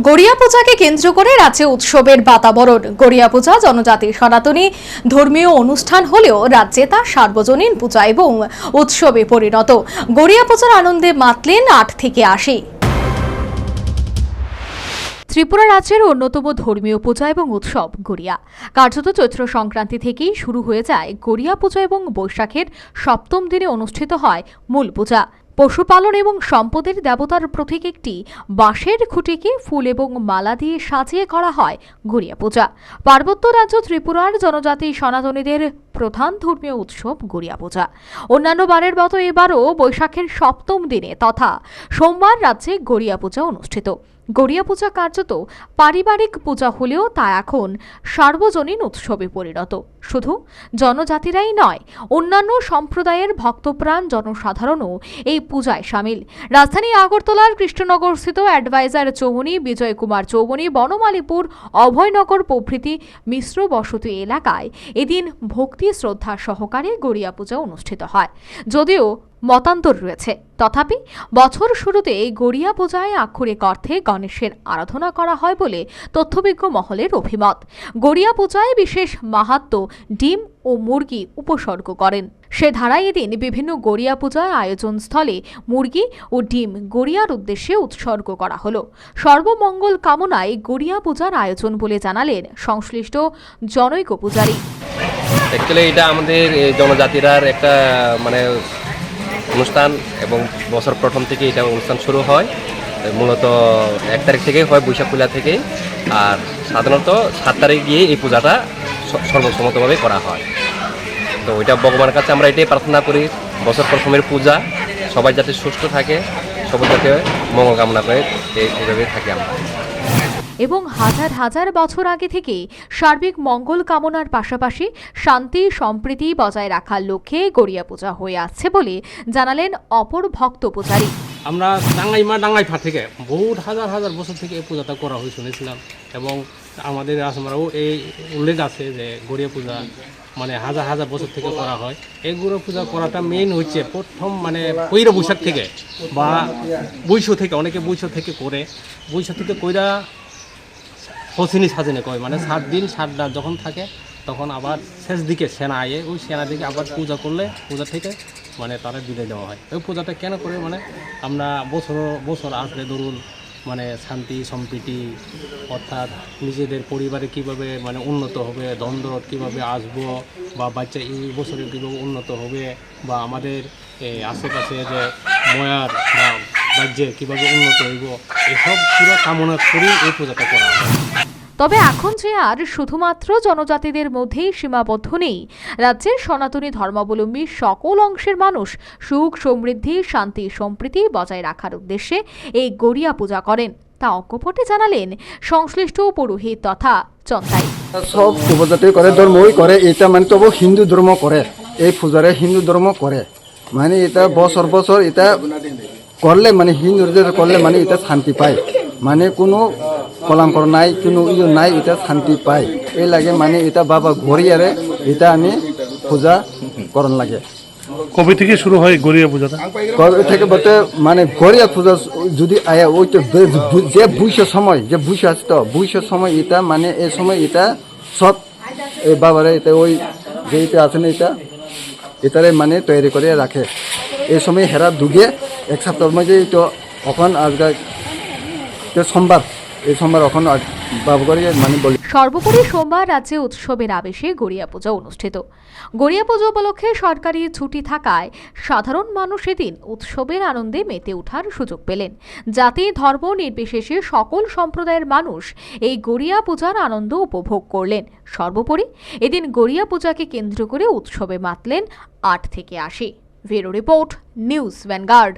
গড়িয়া পূজাকে কেন্দ্র করে রাজ্যে উৎসবের বাতাবরণ। গড়িয়া পূজা জনজাতির সনাতনী ধর্মীয় অনুষ্ঠান হলেও রাজ্যে তা সার্বজনীন পূজা এবং উৎসবে পরিণত। গড়িয়া পূজার আনন্দে মাতলেন আট থেকে আশি। ত্রিপুরা রাজ্যের অন্যতম ধর্মীয় পূজা এবং উৎসব গড়িয়া। কার্যত চৈত্র সংক্রান্তি থেকেই শুরু হয়ে যায় গড়িয়া পূজা এবং বৈশাখের সপ্তম দিনে অনুষ্ঠিত হয় মূল পূজা। পশুপালন এবং সম্পদের দেবতার প্রতীক একটি বাঁশের খুঁটিকে ফুল এবং মালা দিয়ে সাজিয়ে করা হয় গড়িয়া পূজা। পার্বত্য রাজ্য ত্রিপুরার জনজাতি সনাতনীদের প্রধান ধর্মীয় উৎসব গড়িয়া পূজা। অন্যান্য বারের মতো এবারও বৈশাখের সপ্তম দিনে তথা সোমবার রাজ্যে গড়িয়া পূজা অনুষ্ঠিত। গড়িয়া পূজা কার্যত পারিবারিক পূজা হলেও তা এখন সার্বজনীন উৎসবে পরিণত। শুধু জনজাতিরাই নয়, অন্যান্য সম্প্রদায়ের ভক্তপ্রাণ জনসাধারণও এই পূজায় সামিল। রাজধানী আগরতলার কৃষ্ণনগরস্থিত অ্যাডভাইজার চৌমনি বিজয় কুমার চৌমনি বনমালীপুর অভয়নগর প্রভৃতি মিশ্র বসতি এলাকায় এদিন ভক্তি শ্রদ্ধা সহকারে গড়িয়া পূজা অনুষ্ঠিত হয়। যদিও মতান্তর রয়েছে, তথাপি বছর শুরুতে এই গড়িয়া পূজায় আক্ষরিক অর্থে গণেশের আরাধনা করা হয় বলে তথ্যবিজ্ঞ মহলের অভিমত। গড়িয়া পূজায় বিশেষ মাহাত্ম ডিম ও মুরগি উপসর্গ করেন। সে ধারায় এদিন বিভিন্ন গড়িয়া পূজায় আয়োজন স্থলে মুরগি ও ডিম গড়িয়ার উদ্দেশ্যে উৎসর্গ করা হলো। সর্বমঙ্গল কামনায় গড়িয়া পূজার আয়োজন বলে জানালেন সংশ্লিষ্ট জনৈক পূজারী। এটা আমাদের জনজাতিরার একটা মানে অনুষ্ঠান এবং বছর প্রথম থেকে এটা অনুষ্ঠান শুরু হয়। মূলত এক তারিখ থেকেই হয়, বৈশাখ পূজা থেকেই। আর সাধারণত সাত তারিখ গিয়ে এই পূজাটা সর্বসম্মতভাবে করা হয়। তো ওইটা ভগবানের কাছে আমরা এটাই প্রার্থনা করি, বছর প্রথমের পূজা, সবাই যাতে সুস্থ থাকে সবাই যাতে মঙ্গল কামনা করে এই এইভাবে থাকি আমরা। এবং হাজার হাজার বছর আগে থেকে সার্বিক মঙ্গল কামনার পাশাপাশি শান্তি, সম্প্রীতি বজায় রাখার লক্ষ্যে গড়িয়া পূজা হয়ে আসছে বলে জানালেন অপর ভক্ত পূজারী। আমরা ডাঙ্গাইমা ডাঙ্গাইফা থেকে বহুত হাজার হাজার বছর থেকে এই পূজাটা করা হয় শুনেছিলাম। এবং আমাদের আসামারাও এই উল্লেখ আছে যে গড়িয়া পূজা মানে হাজার হাজার বছর থেকে করা হয়। এই গড়িয়া পূজা করাটা মেইন হচ্ছে প্রথম মানে পৈরা বৈশাখ থেকে বা বৈশ থেকে, অনেকে বৈশ থেকে করে। বৈশ থেকে কইরা হসিনি সাজিনে কয় মানে সাত দিন, সাত যখন থাকে, তখন আবার শেষ দিকে সেনা আয়ে। ওই সেনা দিকে আবার পূজা করলে, পূজা থেকে মানে তারা বিদায় দেওয়া হয়। ওই পূজাটা কেন করে? মানে আমরা বছর বছর আসলে ধরুন মানে শান্তি, সম্প্রীতি, অর্থাৎ নিজেদের পরিবারে কীভাবে মানে উন্নত হবে দ্বন্দ্ব কীভাবে আসব, বা বাচ্চা এই বছরে কীভাবে উন্নত হবে, বা আমাদের আশেপাশে যে ময়ার বা রাজ্যে কীভাবে উন্নত হইব, এসব পুরো কামনা করেই এই পূজাটা করা হয়। তবে এখন যে আর শুধুমাত্র জনজাতিদের মধ্যেই সীমাবদ্ধ নেই, রাজ্যের সনাতনী ধর্মাবলম্বী সকল অংশের মানুষ সুখ সমৃদ্ধি, শান্তি, সম্প্রীতি বজায় রাখার উদ্দেশ্যে এই গড়িয়া পূজা করেন। তা অকপটে জানালেন সংশ্লিষ্ট পুরোহিত তথা চন্তাই সব উপজাতি করে ধর্মই করে, এটা মানে তবু হিন্দু ধর্ম করে, এই পূজারে হিন্দু ধর্ম করে। মানে এটা বছর বছর এটা করলে মানে হিন্দুদের করলে মানে এটা শান্তি পায়। মানে কোনো কলাঙ্কর নাই কোনো ইয়ে নাই এটা শান্তি পায়। এই লাগে মানে এটা বাবা ঘরিয়ারে এটা আমি পূজা করন লাগে। কবে থেকে শুরু হয় গড়িয়া পূজাটা? কবে থেকে বলতে মানে গড়িয়া পূজা যদি আয়া ওই তো যে বুঝছে সময় যে বুঝে আছে তো বুঝছে সময় এটা মানে এই সময় এটা সব এই বাবারে এটা ওই যে এটা আছে না এটা এটারে মানে তৈরি করে রাখে এই সময় হেরা দুগে এক সপ্তাহের মধ্যে তো এখন আজকাল সোমবার এই সোমবার এখন মানে সর্বোপরি সোমবার রাজ্যে উৎসবের আবেশে গড়িয়া পূজা অনুষ্ঠিত। গড়িয়া পুজো উপলক্ষে সরকারি ছুটি থাকায় সাধারণ মানুষ এদিন উৎসবের আনন্দে মেতে ওঠার সুযোগ পেলেন। জাতি, ধর্ম নির্বিশেষে সকল সম্প্রদায়ের মানুষ এই গড়িয়া পূজার আনন্দ উপভোগ করলেন। সর্বোপরি এদিন গড়িয়া পূজাকে কেন্দ্র করে উৎসবে মাতলেন আট থেকে আশি। Bureau report, news Vanguard.